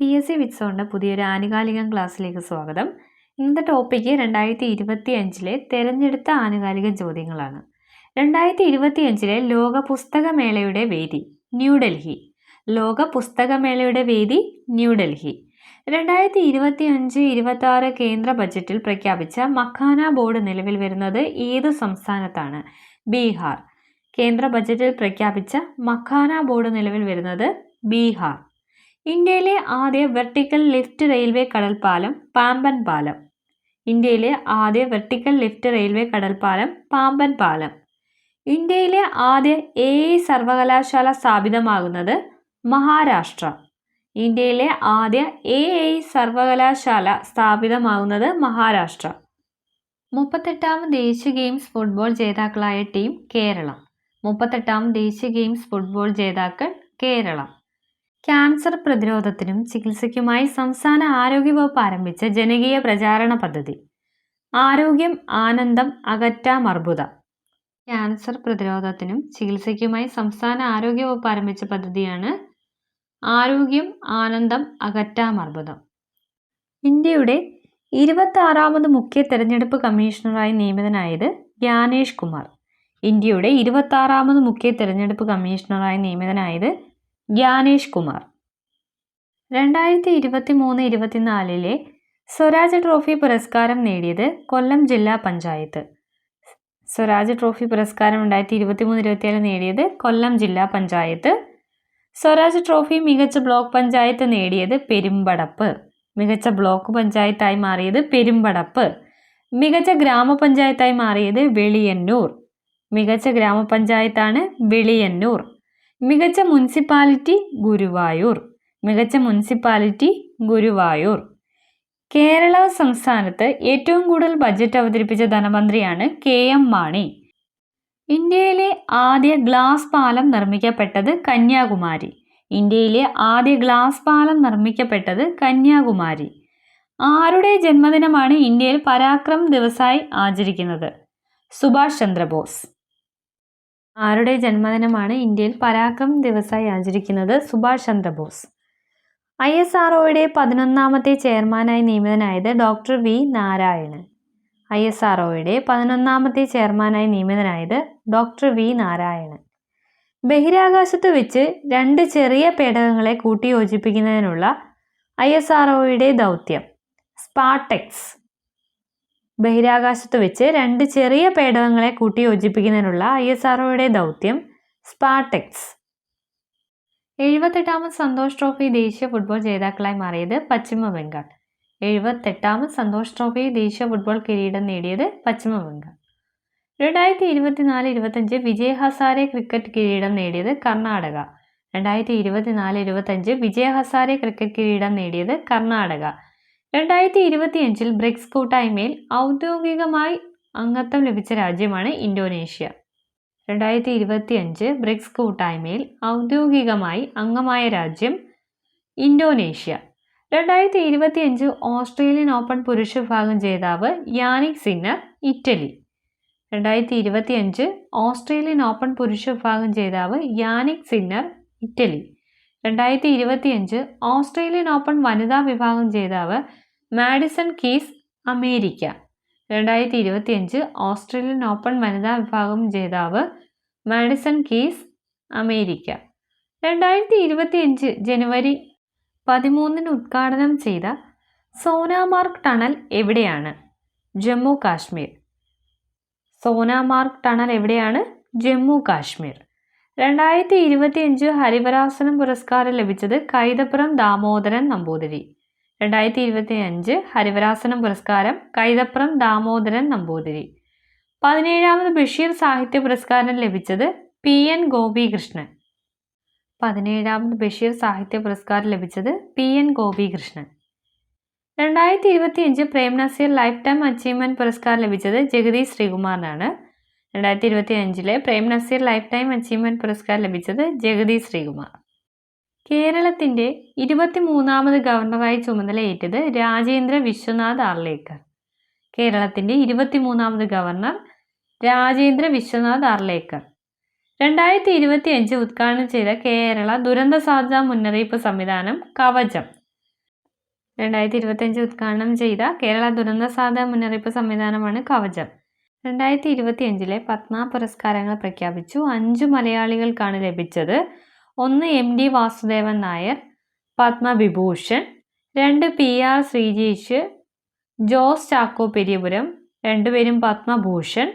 P S C വിറ്റ്സോണിന്റെ പുതിയൊരു ആനുകാലികം ക്ലാസ്സിലേക്ക് സ്വാഗതം. ഇന്നത്തെ ടോപ്പിക്ക് രണ്ടായിരത്തി ഇരുപത്തി അഞ്ചിലെ തിരഞ്ഞെടുത്ത ആനുകാലിക ചോദ്യങ്ങളാണ്. രണ്ടായിരത്തി ഇരുപത്തി അഞ്ചിലെ ലോക പുസ്തകമേളയുടെ വേദി ന്യൂഡൽഹി. ലോക പുസ്തകമേളയുടെ വേദി ന്യൂഡൽഹി. രണ്ടായിരത്തി ഇരുപത്തി അഞ്ച് ഇരുപത്തി ആറ് കേന്ദ്ര ബജറ്റിൽ പ്രഖ്യാപിച്ച മഖാന ബോർഡ് നിലവിൽ വരുന്നത് ഏത് സംസ്ഥാനത്താണ്? ബീഹാർ. കേന്ദ്ര ബജറ്റിൽ പ്രഖ്യാപിച്ച മഖാന ബോർഡ് നിലവിൽ വരുന്നത് ബീഹാർ. ഇന്ത്യയിലെ ആദ്യ വെർട്ടിക്കൽ ലിഫ്റ്റ് റെയിൽവേ കടൽപ്പാലം പാമ്പൻ പാലം ഇന്ത്യയിലെ ആദ്യ വെർട്ടിക്കൽ ലിഫ്റ്റ് റെയിൽവേ കടൽപ്പാലം പാമ്പൻ പാലം ഇന്ത്യയിലെ ആദ്യ എ സർവകലാശാല സ്ഥാപിതമാകുന്നത് മഹാരാഷ്ട്ര. ഇന്ത്യയിലെ ആദ്യ എ സർവകലാശാല സ്ഥാപിതമാകുന്നത് മഹാരാഷ്ട്ര. മുപ്പത്തെട്ടാമത് ദേശീയ ഗെയിംസ് ഫുട്ബോൾ ജേതാക്കളായ ടീം കേരളം. മുപ്പത്തെട്ടാം ദേശീയ ഗെയിംസ് ഫുട്ബോൾ ജേതാക്കൾ കേരളം. ക്യാൻസർ പ്രതിരോധത്തിനും ചികിത്സയ്ക്കുമായി സംസ്ഥാന ആരോഗ്യവകുപ്പ് ആരംഭിച്ച ജനകീയ പ്രചാരണ പദ്ധതി. ആരോഗ്യം ആനന്ദം അകറ്റാം അർബുദം. ക്യാൻസർ പ്രതിരോധത്തിനും ചികിത്സയ്ക്കുമായി സംസ്ഥാന ആരോഗ്യവകുപ്പ് ആരംഭിച്ച പദ്ധതിയാണ് ആരോഗ്യം ആനന്ദം അകറ്റാം അർബുദം. ഇന്ത്യയുടെ ഇരുപത്തി ആറാമത് മുഖ്യ തെരഞ്ഞെടുപ്പ് കമ്മീഷണറായി നിയമിതനായത് ജ്ഞാനേഷ് കുമാർ. ഇന്ത്യയുടെ ഇരുപത്തി ആറാമത് മുഖ്യ തെരഞ്ഞെടുപ്പ് കമ്മീഷണറായി നിയമിതനായത് ജ്ഞാനേഷ് കുമാർ. രണ്ടായിരത്തി ഇരുപത്തി മൂന്ന് ഇരുപത്തിനാലിലെ സ്വരാജ് ട്രോഫി പുരസ്കാരം നേടിയത് കൊല്ലം ജില്ലാ പഞ്ചായത്ത്. സ്വരാജ് ട്രോഫി പുരസ്കാരം രണ്ടായിരത്തി ഇരുപത്തി മൂന്ന് ഇരുപത്തിയേഴ് നേടിയത് കൊല്ലം ജില്ലാ പഞ്ചായത്ത്. സ്വരാജ് ട്രോഫി മികച്ച ബ്ലോക്ക് പഞ്ചായത്ത് നേടിയത് പെരുമ്പടപ്പ്. മികച്ച ബ്ലോക്ക് പഞ്ചായത്തായി മാറിയത് പെരുമ്പടപ്പ്. മികച്ച ഗ്രാമപഞ്ചായത്തായി മാറിയത് വെളിയന്നൂർ. മികച്ച ഗ്രാമപഞ്ചായത്താണ് വെളിയന്നൂർ. മികച്ച മുനിസിപ്പാലിറ്റി ഗുരുവായൂർ. മികച്ച മുനിസിപ്പാലിറ്റി ഗുരുവായൂർ. കേരള സംസ്ഥാനത്ത് ഏറ്റവും കൂടുതൽ ബജറ്റ് അവതരിപ്പിച്ച ധനമന്ത്രിയാണ് കെ എം മാണി. ഇന്ത്യയിലെ ആദ്യ ഗ്ലാസ് പാലം നിർമ്മിക്കപ്പെട്ടത് കന്യാകുമാരി. ഇന്ത്യയിലെ ആദ്യ ഗ്ലാസ് പാലം നിർമ്മിക്കപ്പെട്ടത് കന്യാകുമാരി. ആരുടെ ജന്മദിനമാണ് ഇന്ത്യയിൽ പരാക്രം ദിവസായി ആചരിക്കുന്നത്? സുഭാഷ് ചന്ദ്രബോസ്. ആരുടെ ജന്മദിനമാണ് ഇന്ത്യയിൽ പരാക്രം ദിവസമായി ആചരിക്കുന്നത് Subhash Chandra Bose? I S R ഒയുടെ പതിനൊന്നാമത്തെ ചെയർമാനായി നിയമിതനായത് doctor V Narayanan. I S R ഒയുടെ പതിനൊന്നാമത്തെ ചെയർമാനായി നിയമിതനായത് ഡോക്ടർ വി നാരായണൻ. ബഹിരാകാശത്ത് വെച്ച് രണ്ട് ചെറിയ പേടകങ്ങളെ കൂട്ടിയോജിപ്പിക്കുന്നതിനുള്ള ഐ എസ് ആർ ഒയുടെ ദൗത്യം സ്പാർടെക്സ്. ബഹിരാകാശത്ത് വെച്ച് രണ്ട് ചെറിയ പേടകങ്ങളെ കൂട്ടി യോജിപ്പിക്കുന്നതിനുള്ള ഐ എസ് ആർഒയുടെ ദൗത്യം സ്പാർടെക്സ്. എഴുപത്തെട്ടാമത് സന്തോഷ് ട്രോഫി ദേശീയ ഫുട്ബോൾ ജേതാക്കളായി മാറിയത് പശ്ചിമ ബംഗാൾ. എഴുപത്തെട്ടാമത് സന്തോഷ് ട്രോഫി ദേശീയ ഫുട്ബോൾ കിരീടം നേടിയത് പശ്ചിമ ബംഗാൾ. രണ്ടായിരത്തി ഇരുപത്തിനാല് ഇരുപത്തഞ്ച് വിജയ് ഹസാരെ ക്രിക്കറ്റ് കിരീടം നേടിയത് കർണാടക. രണ്ടായിരത്തി ഇരുപത്തിനാല് ഇരുപത്തഞ്ച് വിജയ് ഹസാരെ ക്രിക്കറ്റ് കിരീടം നേടിയത് കർണാടക. രണ്ടായിരത്തി ഇരുപത്തിയഞ്ചിൽ ബ്രിക്സ് കൂട്ടായ്മയിൽ ഔദ്യോഗികമായി അംഗത്വം ലഭിച്ച രാജ്യമാണ് ഇന്തോനേഷ്യ. രണ്ടായിരത്തി ഇരുപത്തിയഞ്ച് ബ്രിക്സ് കൂട്ടായ്മയിൽ ഔദ്യോഗികമായി അംഗമായ രാജ്യം ഇന്തോനേഷ്യ. രണ്ടായിരത്തി ഇരുപത്തിയഞ്ച് ഓസ്ട്രേലിയൻ ഓപ്പൺ പുരുഷ വിഭാഗം ജേതാവ് യാനിക് സിന്നർ ഇറ്റലി. രണ്ടായിരത്തി ഇരുപത്തിയഞ്ച് ഓസ്ട്രേലിയൻ ഓപ്പൺ പുരുഷ വിഭാഗം ജേതാവ് യാനിക് സിന്നർ ഇറ്റലി. രണ്ടായിരത്തി ഇരുപത്തിയഞ്ച് ഓസ്ട്രേലിയൻ ഓപ്പൺ വനിതാ വിഭാഗം ജേതാവ് മാഡിസൺ കീസ് അമേരിക്ക. രണ്ടായിരത്തി ഇരുപത്തിയഞ്ച് ഓസ്ട്രേലിയൻ ഓപ്പൺ വനിതാ വിഭാഗം ജേതാവ് മാഡിസൺ കീസ് അമേരിക്ക. രണ്ടായിരത്തി ഇരുപത്തിയഞ്ച് ജനുവരി പതിമൂന്നിന് ഉദ്ഘാടനം ചെയ്ത സോനാമാർഗ് ടണൽ എവിടെയാണ്? ജമ്മു കാശ്മീർ. സോനാമാർഗ് ടണൽ എവിടെയാണ്? ജമ്മു കാശ്മീർ. രണ്ടായിരത്തി ഇരുപത്തിയഞ്ച് ഹരിവരാസനം പുരസ്കാരം ലഭിച്ചത് കൈതപ്പുറം ദാമോദരൻ നമ്പൂതിരി. രണ്ടായിരത്തി ഇരുപത്തി അഞ്ച് ഹരിവരാസനം പുരസ്കാരം കൈതപ്പുറം ദാമോദരൻ നമ്പൂതിരി. പതിനേഴാമത് ബഷീർ സാഹിത്യ പുരസ്കാരം ലഭിച്ചത് പി എൻ ഗോപികൃഷ്ണൻ. പതിനേഴാമത് ബഷീർ സാഹിത്യ പുരസ്കാരം ലഭിച്ചത് പി എൻ ഗോപികൃഷ്ണൻ. രണ്ടായിരത്തി ഇരുപത്തിയഞ്ച് Prem Nazir life time achievement പുരസ്കാരം ലഭിച്ചത് ജഗദീഷ് ശ്രീകുമാറിനാണ്. രണ്ടായിരത്തി ഇരുപത്തി അഞ്ചിലെ Prem Nazir life time achievement പുരസ്കാരം ലഭിച്ചത് ജഗതി ശ്രീകുമാർ. കേരളത്തിന്റെ ഇരുപത്തി മൂന്നാമത് ഗവർണറായി ചുമതലയേറ്റത് രാജേന്ദ്ര വിശ്വനാഥ് ആർലേക്കർ. കേരളത്തിന്റെ ഇരുപത്തി മൂന്നാമത് ഗവർണർ രാജേന്ദ്ര വിശ്വനാഥ് ആർലേക്കർ. രണ്ടായിരത്തി ഇരുപത്തി അഞ്ച് ഉദ്ഘാടനം ചെയ്ത കേരള ദുരന്ത സാധ്യതാ മുന്നറിയിപ്പ് സംവിധാനം കവചം. രണ്ടായിരത്തി ഇരുപത്തി അഞ്ച് ഉദ്ഘാടനം ചെയ്ത കേരള ദുരന്ത സാധ്യത മുന്നറിയിപ്പ് സംവിധാനമാണ് കവചം. രണ്ടായിരത്തി ഇരുപത്തിയഞ്ചിലെ പത്മ പുരസ്കാരങ്ങൾ പ്രഖ്യാപിച്ചു. അഞ്ചു മലയാളികൾക്കാണ് ലഭിച്ചത്. ഒന്ന് എം ഡി വാസുദേവൻ നായർ പത്മവിഭൂഷൺ രണ്ട് പി ആർ ശ്രീജീഷ് ജോസ് ചാക്കോ പെരിയപുരം രണ്ടുപേരും പത്മഭൂഷൺ.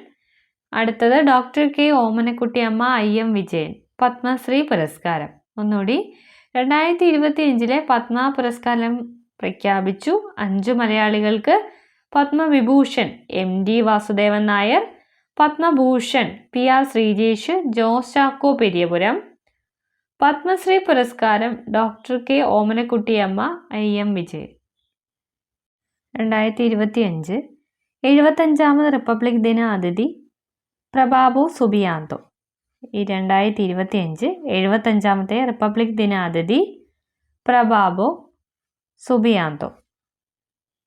അടുത്തത് doctor K Omanakuttiamma I M Vijayan. Padma Shri പുരസ്കാരം. ഒന്നുകൂടി രണ്ടായിരത്തി ഇരുപത്തിയഞ്ചിലെ പത്മ പുരസ്കാരം പ്രഖ്യാപിച്ചു. അഞ്ചു മലയാളികൾക്ക് Padma Vibhushan M D Vasudevan Nair Padma Bhushan P R Sreejesh Jose Chacko Periyapuram. Padma Shri പുരസ്കാരം doctor K. Omanakuttiamma I. M. Vijayan രണ്ടായിരത്തി ഇരുപത്തിയഞ്ച് എഴുപത്തഞ്ചാമത് റിപ്പബ്ലിക് ദിന അതിഥി പ്രഭാബോ സുബിയാന്തോ. ഈ രണ്ടായിരത്തി ഇരുപത്തിയഞ്ച് എഴുപത്തഞ്ചാമത്തെ റിപ്പബ്ലിക് ദിന അതിഥി പ്രഭാബോ സുബിയാന്തോ.